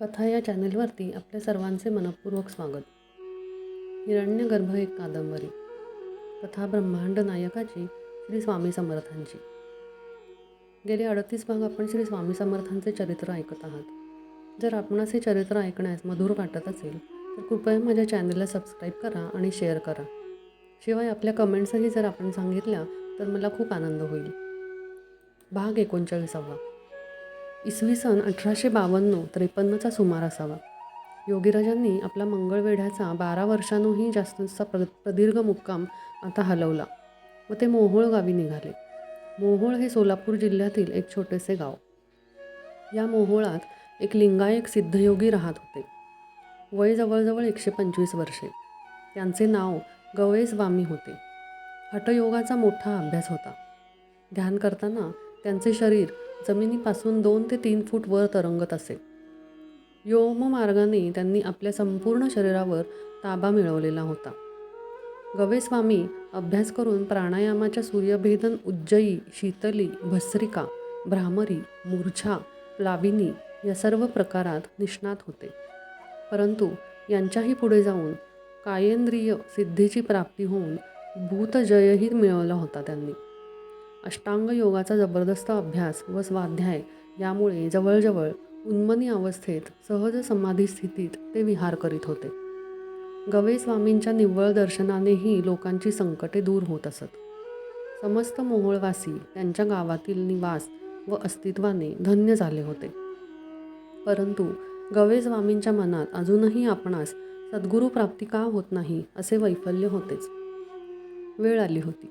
कथा या चॅनलवरती आपल्या सर्वांचे मनपूर्वक स्वागत. हिरण्यगर्भ एक कादंबरी. कथा ब्रह्मांड नायकाची श्री स्वामी समर्थांची. गेले अडतीस भाग आपण श्री स्वामी समर्थांचे चरित्र ऐकत आहात. जर आपणास हे चरित्र ऐकण्यास मधुर वाटत असेल तर कृपया माझ्या चॅनलला सबस्क्राईब करा आणि शेअर करा. शिवाय आपल्या कमेंट्सही जर आपण सांगितल्या तर मला खूप आनंद होईल. भाग एकोणचाळीसावा. इसवी सन अठराशे बावन्न त्रेपन्नचा सुमार असावा. योगीराजांनी आपला मंगळवेढ्याचा बारा वर्षांहूनही जास्तचा प्र प्रदीर्घ मुक्काम आता हलवला व ते मोहोळ गावी निघाले. मोहोळ हे सोलापूर जिल्ह्यातील एक छोटेसे गाव. या मोहोळात एक लिंगायक सिद्धयोगी राहत होते. वय जवळजवळ एकशे पंचवीस वर्षे. त्यांचे नाव गवळेस्वामी होते. हटयोगाचा मोठा अभ्यास होता. ध्यान करताना त्यांचे शरीर जमिनीपासून दोन ते तीन फूट वर तरंगत असे. योम मार्गाने त्यांनी आपल्या संपूर्ण शरीरावर ताबा मिळवलेला होता. गवेस्वामी अभ्यास करून प्राणायामाच्या सूर्यभेदन उज्जयी शीतली भस्रिका भ्रामरी मूर्छा प्लाविनी या सर्व प्रकारात निष्णात होते. परंतु यांच्याही पुढे जाऊन कायेंद्रिय सिद्धीची प्राप्ती होऊन भूतजयही मिळवला होता त्यांनी. अष्टांग योगाचा जबरदस्त अभ्यास व स्वाध्याय यामुळे जवळजवळ उन्मनी अवस्थेत सहज समाधी स्थितीत ते विहार करीत होते. गवे स्वामींच्या निव्वळ दर्शनानेही लोकांची संकटे दूर होत असत. समस्त मोहोळवासी त्यांच्या गावातील निवास व अस्तित्वाने धन्य झाले होते. परंतु गवे स्वामींच्या मनात अजूनही आपणास सद्गुरू प्राप्ती का होत नाही असे वैफल्य होतेच. वेळ आली होती.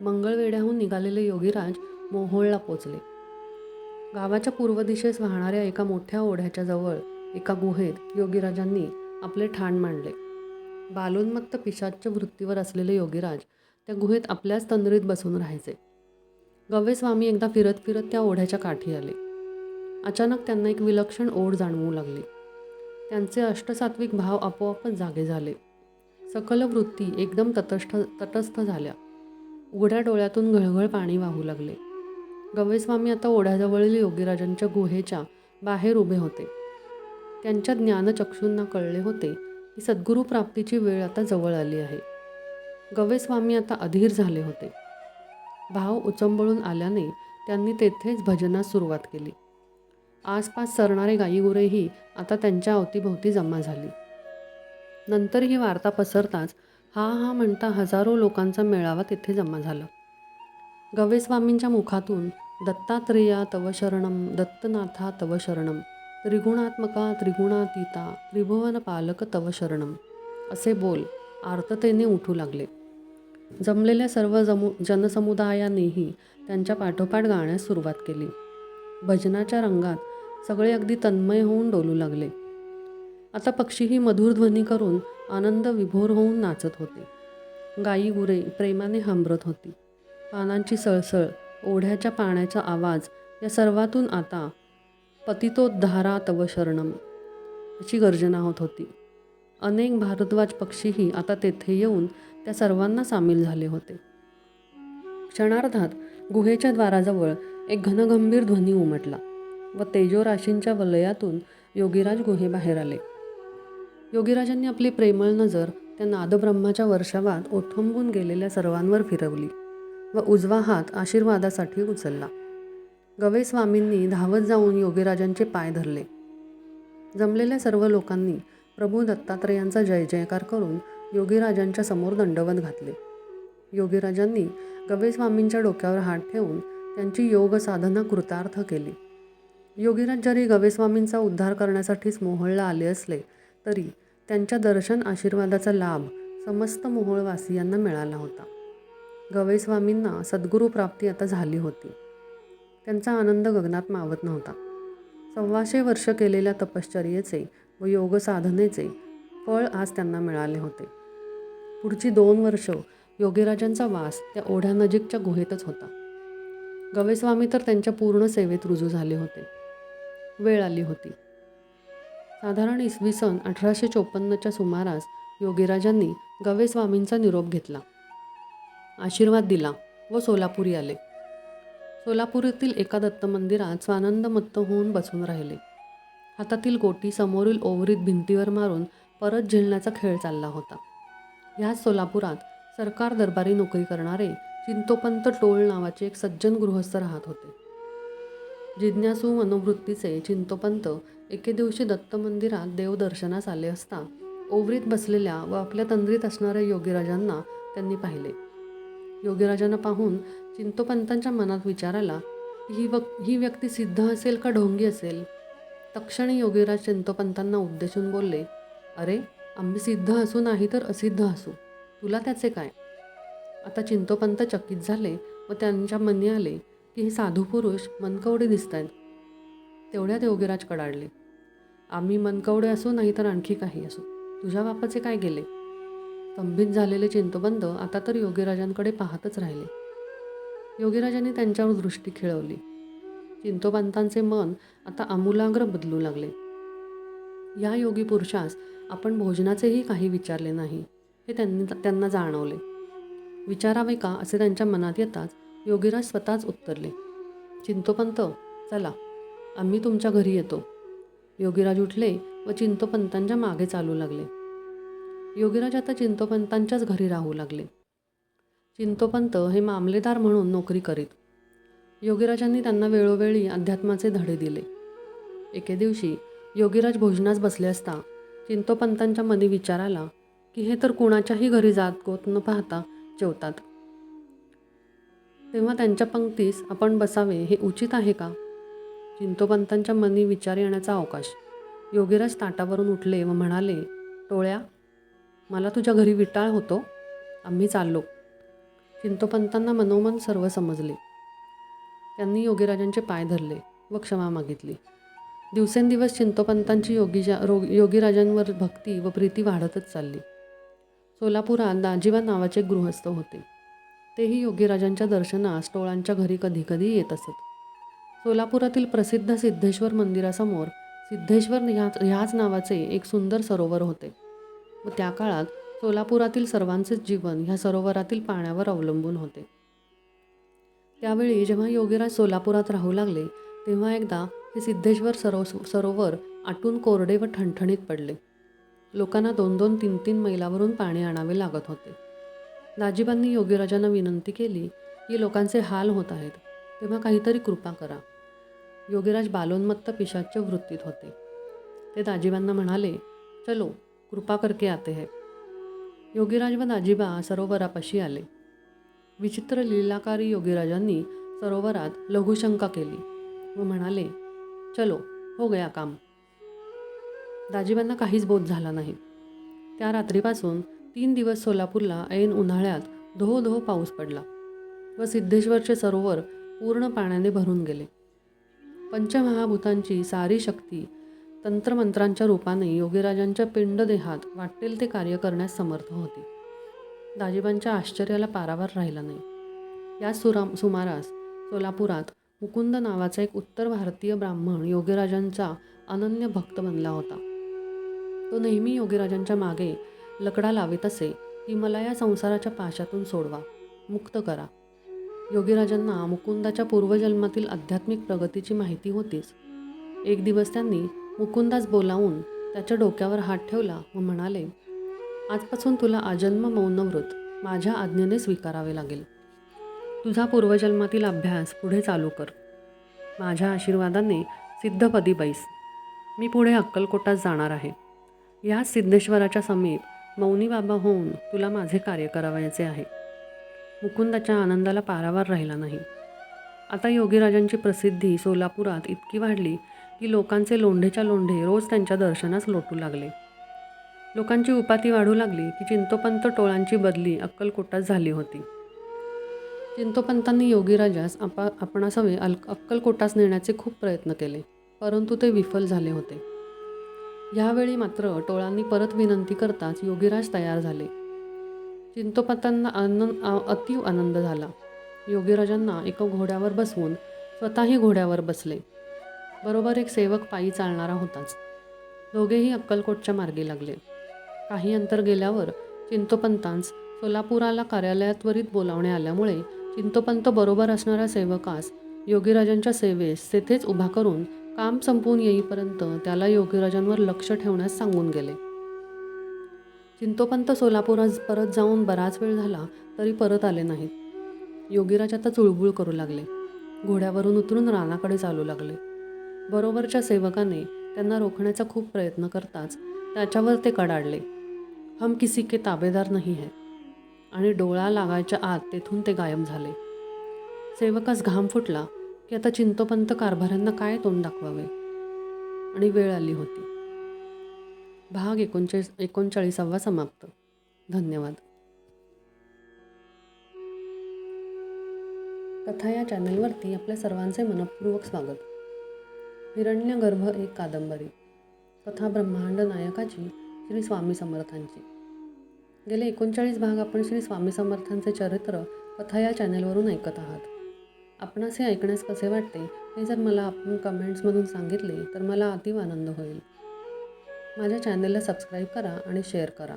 मंगळवेढ्याहून निघालेले योगीराज मोहोळला पोचले. गावाच्या पूर्व दिशेस वाहणाऱ्या एका मोठ्या ओढ्याच्या जवळ एका गुहेत योगीराजांनी आपले ठाण मांडले. बालोन्मत्त पिशाच्य वृत्तीवर असलेले योगीराज त्या गुहेत आपल्याच तंद्रीत बसून राहायचे. गव्यस्वामी एकदा फिरत फिरत त्या ओढ्याच्या काठी आले. अचानक त्यांना एक विलक्षण ओढ जाणवू लागली. त्यांचे अष्टसात्विक भाव आपोआपच जागे झाले. सकल वृत्ती एकदम तटस्थ तटस्थ झाल्या. उघड्या डोळ्यातून घळघळ पाणी वाहू लागले. गवेस्वामी आता ओढ्याजवळील योगीराजांच्या गुहेच्या बाहेर उभे होते. त्यांच्या ज्ञानचक्षूंना कळले होते की सद्गुरू प्राप्तीची वेळ आता जवळ आली आहे. गवेस्वामी आता अधीर झाले होते. भाव उचंबळून आल्याने त्यांनी तेथेच भजनास सुरुवात केली. आसपास सरणारे गाईगुरेही आता त्यांच्या अवतीभोवती जमा झाली. नंतर ही वार्ता पसरताच हा हा म्हणता हजारो लोकांचा मेळावा तेथे जमा झाला. गवेस्वामींच्या मुखातून दत्तात्रेया तव शरणम दत्तनाथा तव शरणम त्रिगुणात्मका त्रिगुणातीता त्रिभुवन पालक तव शरणम असे बोल आर्ततेने उठू लागले. जमलेल्या सर्व जमु जनसमुदायानेही त्यांच्या पाठोपाठ गाण्यास सुरुवात केली. भजनाच्या रंगात सगळे अगदी तन्मय होऊन डोलू लागले. आता पक्षीही मधुर ध्वनी करून आनंद विभोर होऊन नाचत होते. गाई गुरे प्रेमाने हंबरत होती. पानांची सळसळ ओढ्याच्या पाण्याचा आवाज या सर्वातून आता पतितोद्धारा तव शरणम अशी गर्जना होत होती. अनेक भारद्वाज पक्षीही आता तेथे येऊन त्या सर्वांना सामील झाले होते. क्षणार्धात गुहेच्या द्वाराजवळ एक घनगंभीर ध्वनी उमटला व तेजोराशींच्या वलयातून योगीराज गुहेबाहेर आले. योगीराजांनी आपली प्रेमळ नजर त्या नादब्रह्माच्या वर्षावात ओठंबून गेलेल्या सर्वांवर फिरवली व उजवा हात आशीर्वादासाठी उचलला. गवेस्वामींनी धावत जाऊन योगीराजांचे पाय धरले. जमलेल्या सर्व लोकांनी प्रभू दत्तात्रयांचा जय जयकार करून योगीराजांच्या समोर दंडवत घातले. योगीराजांनी गवेस्वामींच्या डोक्यावर हात ठेवून त्यांची योग साधना कृतार्थ केली. योगीराज जरी गवेस्वामींचा उद्धार करण्यासाठीच मोहळला आले असले तरी त्यांच्या दर्शन आशीर्वादाचा लाभ समस्त मोहोळवासियांना मिळाला होता. गवईस्वामींना सद्गुरू प्राप्ती आता झाली होती. त्यांचा आनंद गगनात मावत नव्हता. सव्वाशे वर्ष केलेल्या तपश्चर्येचे व योग साधनेचे फळ आज त्यांना मिळाले होते. पुढची दोन वर्ष योगीराजांचा वास त्या ओढ्यानजीकच्या गुहेतच होता. गवेस्वामी तर त्यांच्या पूर्ण सेवेत रुजू झाले होते. वेळ आली होती. साधारण इसवी सन अठराशे चोपन्नच्या सुमारास योगीराजांनी गवेस्वामींचा निरोप घेतला. आशीर्वाद दिला व सोलापुरी आले. सोलापूर येथील एका दत्त मंदिरात स्वानंदमत्त होऊन बसून राहिले. हातातील गोटी समोरील ओवरीत भिंतीवर मारून परत झेलण्याचा खेळ चालला होता. ह्याच सोलापुरात सरकार दरबारी नोकरी करणारे चिंतोपंत टोळ नावाचे एक सज्जन गृहस्थ राहत होते. जिज्ञासू मनोवृत्तीचे चिंतोपंत. एके दिवशी दत्त मंदिरात देवदर्शनास आले असता ओवरीत बसलेल्या व आपल्या तंद्रीत असणाऱ्या योगीराजांना त्यांनी पाहिले. योगीराजांना पाहून चिंतोपंतांच्या मनात विचार आला ही वक ही व्यक्ती सिद्ध असेल का ढोंगी असेल? तक्षणी योगीराज चिंतोपंतांना उद्देशून बोलले अरे आम्ही सिद्ध असू नाही तर असिद्ध असू. तुला त्याचे काय? आता चिंतोपंत चकित झाले व त्यांच्या मनी आले की हे साधू पुरुष मनकवडे दिसत आहेत तेवढ्यात योगीराज कडाडले. आम्ही मनकवडे असो नाही तर आणखी काही असो. तुझ्या बापाचे काय गेले? स्तंभित झालेले चिंतोबंद आता तर योगीराजांकडे पाहतच राहिले. योगीराजांनी त्यांच्यावर दृष्टी खिळवली. चिंतोपंतांचे मन आता आमूलाग्र बदलू लागले. या योगी पुरुषास आपण भोजनाचेही काही विचारले नाही हे त्यांनी त्यांना जाणवले. विचारावे का असे त्यांच्या मनात येताच योगीराज स्वतःच उत्तरले. चिंतोपंत चला आम्ही तुमच्या घरी येतो. योगीराज उठले व चिंतोपंतांच्या मागे चालू लागले. योगीराज आता चिंतोपंतांच्याच घरी राहू लागले. चिंतोपंत हे मामलेदार म्हणून नोकरी करीत. योगीराजांनी त्यांना वेळोवेळी अध्यात्माचे धडे दिले. एके दिवशी योगीराज भोजनास बसले असता चिंतोपंतांच्या मनी विचार आला की हे तर कुणाच्याही घरी जात गोत न पाहता जेवतात तेव्हा त्यांच्या पंक्तीस आपण बसावे हे उचित आहे का? चिंतोपंतांच्या मनी विचार येण्याचा अवकाश. योगीराज ताटावरून उठले व म्हणाले टोळ्या मला तुझ्या घरी विटाळ होतो. आम्ही चाललो. चिंतोपंतांना मनोमन सर्व समजले. त्यांनी योगीराजांचे पाय धरले व क्षमा मागितली. दिवसेंदिवस चिंतोपंतांची योगीजा रो योगीराजांवर भक्ती व प्रीती वाढतच चालली. सोलापुरात दाजीबा नावाचे गृहस्थ होते. तेही योगीराजांच्या दर्शनास टोळांच्या घरी कधीकधी येत असत. सोलापुरातील प्रसिद्ध सिद्धेश्वर मंदिरासमोर सिद्धेश्वर ह्या ह्याच नावाचे एक सुंदर सरोवर होते. व त्या काळात सोलापुरातील सर्वांचेच जीवन ह्या सरोवरातील पाण्यावर अवलंबून होते. त्यावेळी जेव्हा योगीराज सोलापुरात राहू लागले तेव्हा एकदा हे सिद्धेश्वर सरो सरोवर आटून कोरडे व ठणठणीत पडले. लोकांना दोन दोन तीन तीन मैलावरून पाणी आणावे लागत होते. दाजीबांनी योगीराजांना विनंती केली की लोकांचे हाल होत आहेत तेव्हा काहीतरी कृपा करा. योगीराज बालोन्मत्त पिशाच्या वृत्तीत होते. ते दाजीबांना म्हणाले चलो कृपा करके आते है. योगीराज व दाजीबा सरोवरापाशी आले. विचित्र लीलाकारी योगीराजांनी सरोवरात लघुशंका केली व म्हणाले चलो हो गया काम. दाजीबांना काहीच बोध झाला नाही. त्या रात्रीपासून तीन दिवस सोलापूरला ऐन उन्हाळ्यात धो धो पाऊस पडला. व सिद्धेश्वरचे सरोवर पूर्ण पाण्याने भरून गेले. पंचमहाभूतांची सारी शक्ती तंत्रमंत्रांच्या रूपाने योगीराजांच्या पिंडदेहात वाटेल ते कार्य करण्यास समर्थ होती. दाजीबांच्या आश्चर्याला पारावार राहिला नाही. या सुरा सुमारास सोलापुरात मुकुंद नावाचा एक उत्तर भारतीय ब्राह्मण योगीराजांचा अनन्य भक्त बनला होता. तो नेहमी योगीराजांच्या मागे लकडा लावित असे की मला या संसाराच्या पाशातून सोडवा मुक्त करा. योगीराजांना मुकुंदाच्या पूर्वजन्मातील आध्यात्मिक प्रगतीची माहिती होतीच. एक दिवस त्यांनी मुकुंदास बोलावून त्याच्या डोक्यावर हात ठेवला व म्हणाले आजपासून तुला आजन्म मौनव्रत माझ्या आज्ञेने स्वीकारावे लागेल. तुझा पूर्वजन्मातील अभ्यास पुढे चालू कर. माझ्या आशीर्वादाने सिद्धपदी बैस. मी पुढे अक्कलकोटात जाणार आहे. याच सिद्धेश्वराच्या समीप मौनी बाबा होऊन तुला माझे कार्य करावयाचे आहे. मुकुंदाच्या आनंदाला पारावार राहिला नाही. आता योगीराजांची प्रसिद्धी सोलापुरात इतकी वाढली की लोकांचे लोंढेच्या लोंढे रोज त्यांच्या दर्शनास लोटू लागले. लोकांची उपाती वाढू लागली की चिंतोपंत टोळांची बदली अक्कलकोटात झाली होती. चिंतोपंतांनी योगीराजास आपा आपणासवे अल अक्कलकोटास नेण्याचे खूप प्रयत्न केले परंतु ते विफल झाले होते. यावेळी मात्र टोळांनी परत विनंती करताच योगीराज तयार झाले. चिंतोपंतांना आनंद अतीव आनंद झाला. योगीराजांना एका घोड्यावर बसवून स्वतःही घोड्यावर बसले. बरोबर एक सेवक पायी चालणारा होताच. दोघेही अक्कलकोटच्या मार्गी लागले. काही अंतर गेल्यावर चिंतोपंतांस सोलापुराला कार्यालयात त्वरित बोलावणे आल्यामुळे चिंतोपंत बरोबर असणाऱ्या सेवकास योगीराजांच्या सेवेस तेथेच उभा करून काम संपवून येईपर्यंत त्याला योगीराजांवर लक्ष ठेवण्यास सांगून गेले. चिंतोपंत सोलापुरात परत जाऊन बराच वेळ झाला तरी परत आले नाहीत. योगीराज आता चुळबुळ करू लागले. घोड्यावरून उतरून रानाकडे चालू लागले. बरोबरच्या सेवकाने त्यांना रोखण्याचा खूप प्रयत्न करताच त्याच्यावर ते कडाडले. हम किसी के ताबेदार नाही है. आणि डोळा लागायच्या आत तेथून ते गायब झाले. सेवकास घाम फुटला. की आता चिंतोपंत कारभाऱ्यांना काय तोंड दाखवावे? आणि वेळ आली होती. भाग एकोणचाळीस एकोणचाळीसावा समाप्त. धन्यवाद. कथा या चॅनलवरती आपल्या सर्वांचे मनपूर्वक स्वागत. हिरण्यगर्भ एक कादंबरी. कथा ब्रह्मांड नायकाची श्री स्वामी समर्थांची. गेले एकोणचाळीस भाग आपण श्री स्वामी समर्थांचे चरित्र कथा या चॅनलवरून ऐकत आहात. आपणास हे ऐकण्यास कसे वाटते हे जर मला आपण कमेंट्समधून सांगितले तर मला अतिव आनंद होईल. माझ्या चॅनलला सबस्क्राईब करा आणि शेअर करा.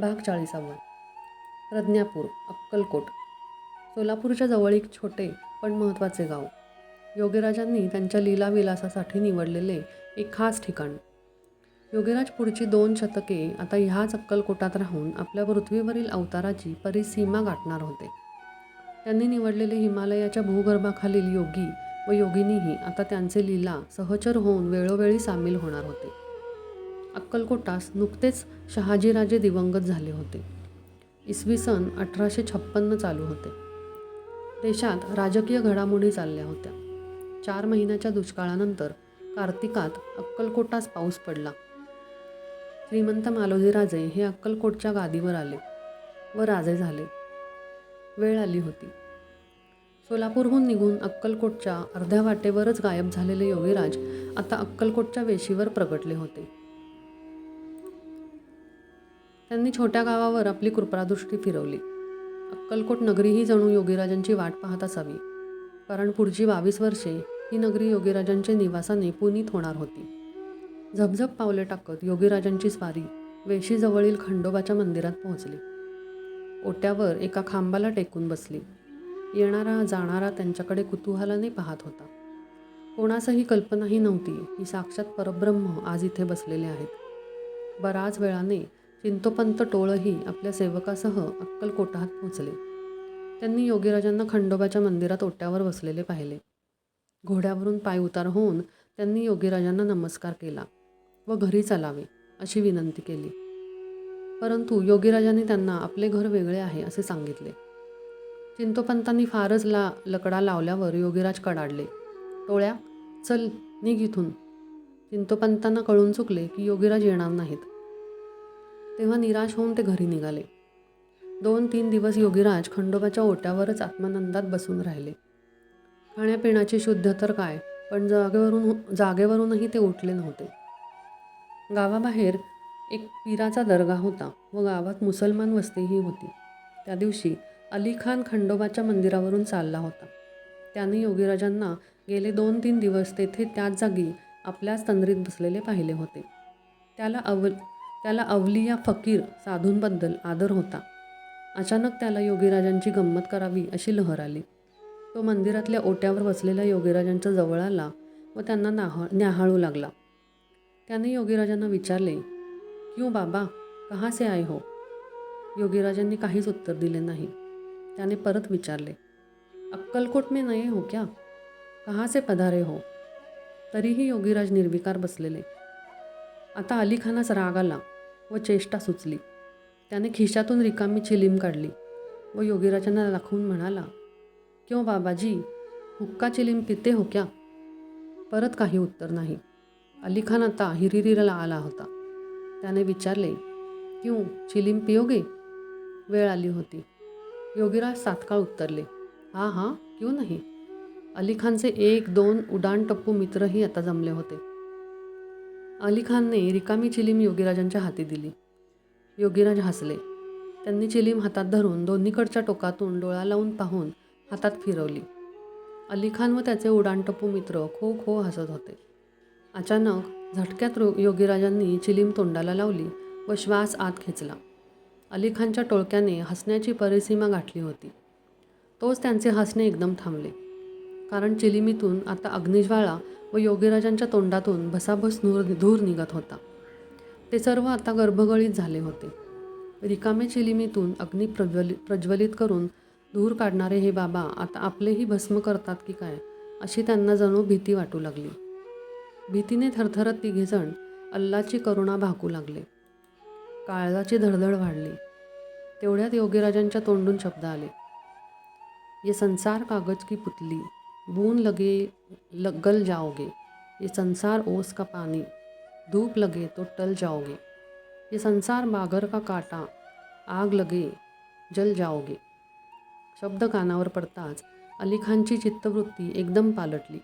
भाग चाळीसावा. प्रज्ञापूर अक्कलकोट. सोलापूरच्या जवळ एक छोटे पण महत्त्वाचे गाव. योगीराजांनी त्यांच्या लीलाविलासासाठी निवडलेले एक खास ठिकाण. योगीराज पुढची दोन शतके आता ह्याच अक्कलकोटात राहून आपल्या पृथ्वीवरील अवताराची परिसीमा गाठणार होते. त्यांनी निवडलेले हिमालयाच्या भूगर्भाखालील योगी व योगिनीही आता त्यांचे लीला सहचर होऊन वेळोवेळी सामील होणार होते. अक्कलकोटास नुकतेच शहाजीराजे दिवंगत झाले होते. इसवी सन अठराशे छप्पन्न चालू होते. देशात राजकीय घडामोडी चालल्या होत्या. चार महिन्याच्या दुष्काळानंतर कार्तिकात अक्कलकोटास पाऊस पडला. श्रीमंत मालोजीराजे हे अक्कलकोटच्या गादीवर आले व राजे झाले. वेळ आली होती. सोलापूरहून निघून अक्कलकोटच्या अर्ध्या वाटेवरच गायब झालेले योगीराज आता अक्कलकोटच्या वेशीवर प्रगटले होते. त्यांनी छोट्या गावावर आपली कृपादृष्टी फिरवली. अक्कलकोट नगरी ही जणू योगीराजांची वाट पाहत असावी. कारण पुढची बावीस वर्षे ही नगरी योगीराजांच्या निवासाने पुनीत होणार होती. झपझप पावले टाकत योगीराजांची स्वारी वेशीजवळील खंडोबाच्या मंदिरात पोहोचली. ओट्यावर एका खांबाला टेकून बसली. येणारा जाणारा त्यांच्याकडे कुतूहलाने पाहत होता. कोणासही कल्पनाही नव्हती की साक्षात परब्रह्म आज इथे बसलेले आहेत. बराच वेळाने चिंतोपंत टोळही आपल्या सेवकासह अक्कलकोटात पोचले. त्यांनी योगीराजांना खंडोबाच्या मंदिरात ओट्यावर बसलेले पाहिले. घोड्यावरून पाय उतार होऊन त्यांनी योगीराजांना नमस्कार केला व घरी चालावे अशी विनंती केली. परंतु योगीराजांनी त्यांना आपले घर वेगळे आहे असे सांगितले. चिंतोपंतांनी फारच ला लकडा लावल्यावर योगीराज कडाडले. टोळ्या चल निघ इथून. चिंतोपंतांना कळून चुकले की योगीराज येणार नाहीत. तेव्हा निराश होऊन ते घरी निघाले. दोन तीन दिवस योगीराज खंडोबाच्या ओट्यावरच आत्मानंदात बसून राहिले. खाण्यापिण्याची शुद्ध तर काय पण जागेवरून जागेवरूनही ते उठले नव्हते. गावाबाहेर एक पीराचा दर्गा होता व गावात मुसलमान वस्तीही होती. त्या दिवशी अली खान खंडोबाच्या मंदिरावरून चालला होता. त्याने योगीराजांना गेले दोन तीन दिवस तेथे त्याच जागी आपल्याच तंद्रीत बसलेले पाहिले होते. त्याला अव त्याला अवलिया फकीर साधूंबद्दल आदर होता. अचानक त्याला योगीराजांची गंमत करावी अशी लहर आली. तो मंदिरातल्या ओट्यावर बसलेल्या योगीराजांच्या जवळ आला व त्यांना नाह न्याहाळू लागला. त्याने योगीराजांना विचारले क्यों बाबा? कहाँ से आए हो? योगीराजांनी काहीच उत्तर दिले नाही. त्याने परत विचारले अक्कलकोट में नये हो क्या? कहाँ से पधारे हो? तरीही योगीराज निर्विकार बसलेले. आता अलीखानास राग आला व चेष्टा सुचली. त्याने खिशातून रिकामी चिलीम काढली व योगीराजांना दाखवून म्हणाला क्यों बाबाजी? हुक्का चिलीम पिते हो क्या? परत काही उत्तर नाही. अलीखान आता हिरिरीला आला होता. त्याने विचारले क्यों चिलीम पियोगे? वेळ आली होती. योगीराज सातकाळ उत्तरले हां हां क्यों नाही? अली खानचे एक दोन उडाण टप्पू मित्रही आता जमले होते. अली खानने रिकामी चिलीम योगीराजांच्या हाती दिली. योगीराज हसले. त्यांनी चिलीम हातात धरून दोन्हीकडच्या टोकातून डोळा लावून पाहून हातात फिरवली. अली खान व त्याचे उडाणटप्पू मित्र खो खो हसत होते. अचानक झटक्यात रो योगीराजांनी चिलीम तोंडाला लावली व श्वास आत खेचला अलीखानच्या टोळक्याने हसण्याची परिसीमा गाठली होती. तोच त्यांचे हसणे एकदम थांबले. कारण चिलिमीतून आता अग्निज्वाळा व योगीराजांच्या तोंडातून भसाभस नूर धूर निघत होता. ते सर्व आता गर्भगळीत झाले होते. रिकामे चिलिमीतून अग्नी प्रज्वलित प्रज्वलित करून धूर काढणारे हे बाबा आता आपलेही भस्म करतात की काय अशी त्यांना जणू भीती वाटू लागली. भीतीने थरथरत तिघेजण अल्लाची करुणा भाकू लागले. काळजाची धडधड वाढली. तेवढ्यात योगीराजांच्या तोंडून शब्द आले. ये संसार कागज की पुतली बून लगे लग गल जाओगे. ये संसार ओस का पानी धूप लगे तो टल जाओगे. ये संसार बागर का काटा आग लगे जल जाओगे. शब्द कानावर पडताच अली खानची चित्तवृत्ती एकदम पालटली.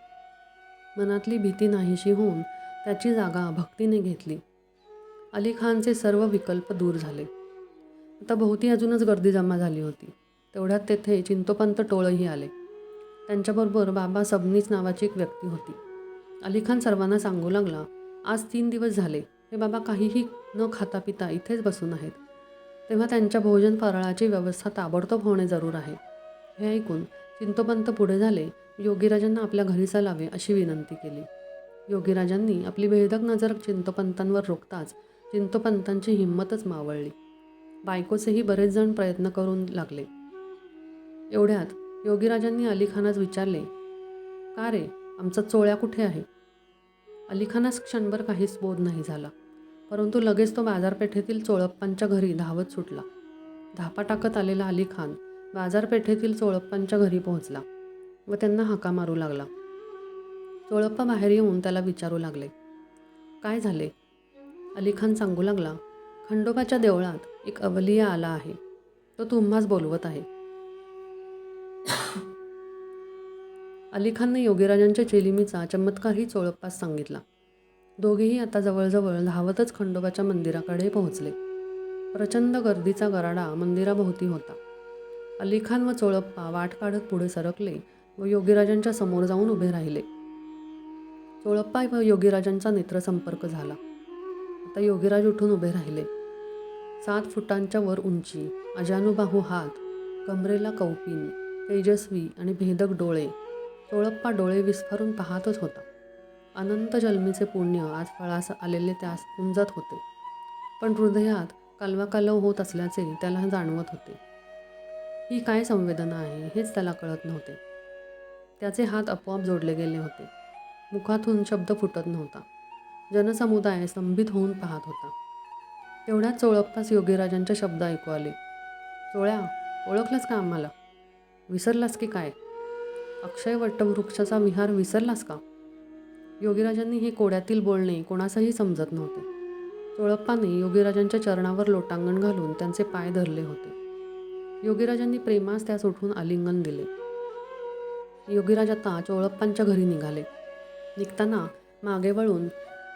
मनातली भीती नाहीशी होऊन त्याची जागा भक्तीने घेतली. अली खानचे सर्व विकल्प दूर झाले. आता भोवती अजूनच गर्दी जमा झाली होती. तेवढ्यात तेथे चिंतोपंत टोळही आले. त्यांच्याबरोबर बाबा सबनीस नावाची एक व्यक्ती होती. अली खान सर्वांना सांगू लागला आज तीन दिवस झाले. हे बाबा काहीही न खाता पिता इथेच बसून आहेत. तेव्हा त्यांच्या भोजन फराळाची व्यवस्था ताबडतोब होणे जरूर आहे. हे ऐकून चिंतोपंत पुढे झाले योगीराजांना आपल्या घरी चालावे अशी विनंती केली. योगीराजांनी आपली भेदक नजर चिंतपंतांवर रोखताच चिंतपंतांची हिंमतच मावळली. बायकोचेही बरेच जण प्रयत्न करून लागले. एवढ्यात योगीराजांनी अलीखानास विचारले का रे आमचा चोळ्या कुठे आहे? अलीखानास क्षणभर काहीच बोध नाही झाला परंतु लगेच तो बाजारपेठेतील चोळप्पांच्या घरी धावत सुटला. धापा टाकत आलेला अली खान बाजारपेठेतील चोळप्पांच्या घरी पोहोचला. व त्यांना हाका मारू लागला. चोळप्पा बाहेर येऊन त्याला विचारू लागले. काय झाले? अली खान सांगू लागला खंडोबाच्या देवळात एक अवलिया आला आहे. तो तुम्हाच बोलवत आहे. अलीखानने योगीराजांच्या चेलिमीचा चमत्कारही चोळप्पास सांगितला. दोघेही आता जवळजवळ धावतच खंडोबाच्या मंदिराकडे पोहोचले. प्रचंड गर्दीचा गराडा मंदिराभोवती होता. अली खान व चोळप्पा वाट काढत पुढे सरकले व योगीराजांच्या समोर जाऊन उभे राहिले. चोळप्पा व योगीराजांचा नेत्रसंपर्क झाला. आता योगीराज उठून उभे राहिले. सात फुटांच्या वर उंची अजानुबाहू हात कमरेला कौपिन तेजस्वी आणि भेदक डोळे चोळप्पा डोळे विस्फारून पाहतच होता. अनंत जन्मीचे पुण्य आज फळास आलेले त्यास उमजत होते. पण हृदयात कालवाकालव होत असल्याचे त्याला जाणवत होते. ही काय संवेदना आहे हेच त्याला कळत नव्हते. त्याचे हात आपोआप जोडले गेले होते. मुखातून शब्द फुटत नव्हता. जनसमुदाय स्तंभित होऊन पाहत होता. तेवढ्याच चोळप्पास योगीराजांचे शब्द ऐकू आले. चोळ्या ओळखलंच का आम्हाला? विसरलास की काय? अक्षय वटवृक्षाचा विहार विसरलास का? योगीराजांनी हे कोड्यातील बोलणे कोणासही समजत नव्हते. चोळप्पाने योगीराजांच्या चरणावर लोटांगण घालून त्यांचे पाय धरले होते. योगीराजांनी प्रेमास त्यास उठून आलिंगन दिले. योगीराज आता चोळप्पांच्या घरी निघाले. निघताना मागे वळून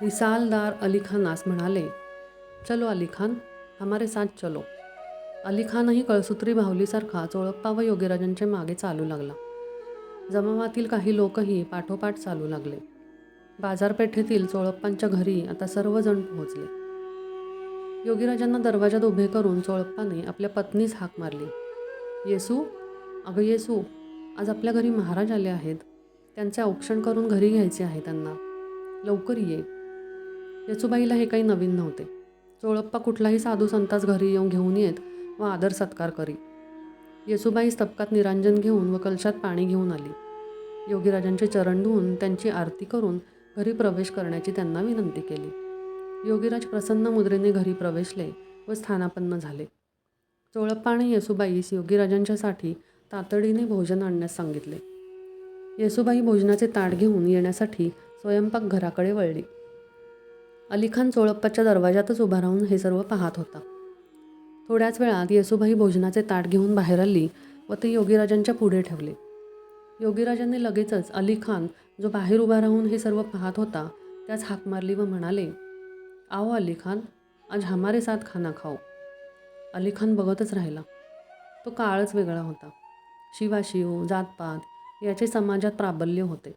रिसालदार अली खानास म्हणाले चलो अली खान हमारे साथ चलो. अली खानही कळसूत्री भावलीसारखा चोळप्पा व योगीराजांच्या मागे चालू लागला. जमावातील काही लोकही पाठोपाठ चालू लागले. बाजारपेठेतील चोळप्पांच्या घरी आता सर्वजण पोहोचले. योगीराजांना दरवाजात उभे करून चोळप्पाने आपल्या पत्नीस हाक मारली. येसू अगं येसू आज आपल्या घरी महाराज आले आहेत. त्यांचे औक्षण करून घरी घ्यायचे आहे त्यांना. लवकर ये. येसूबाईला हे काही नवीन नव्हते. चोळप्पा कुठलाही साधू संतास घरी येऊन घेऊन येत व आदर सत्कार करी. येसुबाई स्तबकात निरांजन घेऊन व कलशात पाणी घेऊन आली. योगीराजांचे चरण धुवून त्यांची आरती करून घरी प्रवेश करण्याची त्यांना विनंती केली. योगीराज प्रसन्न मुद्रेने घरी प्रवेशले व स्थानापन्न झाले. चोळप्पा आणि येसूबाईस योगीराजांच्यासाठी तातडीने भोजन आणण्यास सांगितले. येसुबाई भोजनाचे ताट घेऊन येण्यासाठी स्वयंपाक घराकडे वळली. अलीखान चोळप्पाच्या दरवाजातच उभा राहून हे सर्व पाहत होता. थोड्याच वेळात येसुबाई भोजनाचे ताट घेऊन बाहेर आली व ते योगीराजांच्या पुढे ठेवले. योगीराजांनी लगेचच अली खान जो बाहेर उभा राहून हे सर्व पाहत होता त्याच हाक मारली व म्हणाले आओ अली खान आज हमारे साथ खाना खाओ. अली खान बघतच राहिला. तो काळच वेगळा होता. शिवाशिव जातपात याचे समाजात प्राबल्य होते.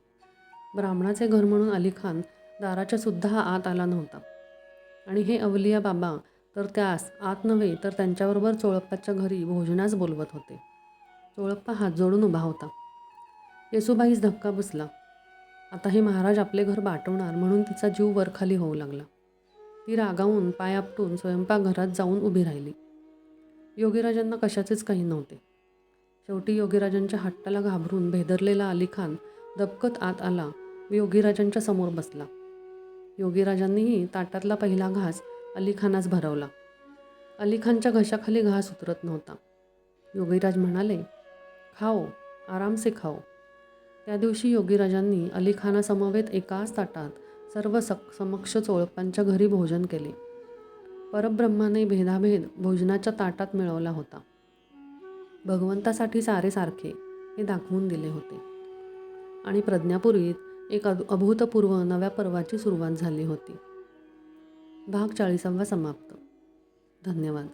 ब्राह्मणाचे घर म्हणून अली खान दाराच्या सुद्धा हा आत आला नव्हता. आणि हे अवलिया बाबा तर त्यास आत नव्हे तर त्यांच्याबरोबर चोळप्पाच्या घरी भोजनास बोलवत होते. चोळप्पा हात जोडून उभा होता. येसुबाईस धक्का बसला. आता हे महाराज आपले घर बाटवणार म्हणून तिचा जीव वरखाली होऊ लागला. ती रागावून पाय आपटून स्वयंपाकघरात जाऊन उभी राहिली. योगीराजांना कशाचेच काही नव्हते. शेवटी योगीराजांच्या हट्टाला घाबरून भेदरलेला अली खान दबकत आत आला व योगीराजांच्या समोर बसला. योगीराजांनीही ताटातला पहिला घास अली खानास भरवला. अली खानच्या घशाखाली घास उतरत नव्हता. योगीराज म्हणाले खाओ आरामसे खाओ. त्या दिवशी योगीराजांनी अली खानासमवेत एकाच ताटात सर्व सक समक्ष चोळपांच्या घरी भोजन केले. परब्रह्माने भेदाभेद भोजनाच्या ताटात मिळवला होता. भगवंतासाठी सारे सारखे हे दाखवून दिले होते. आणि प्रज्ञापुरीत एक अभूतपूर्व नव्या पर्वाची सुरुवात झाली होती. भाग चाळीसावा समाप्त. धन्यवाद.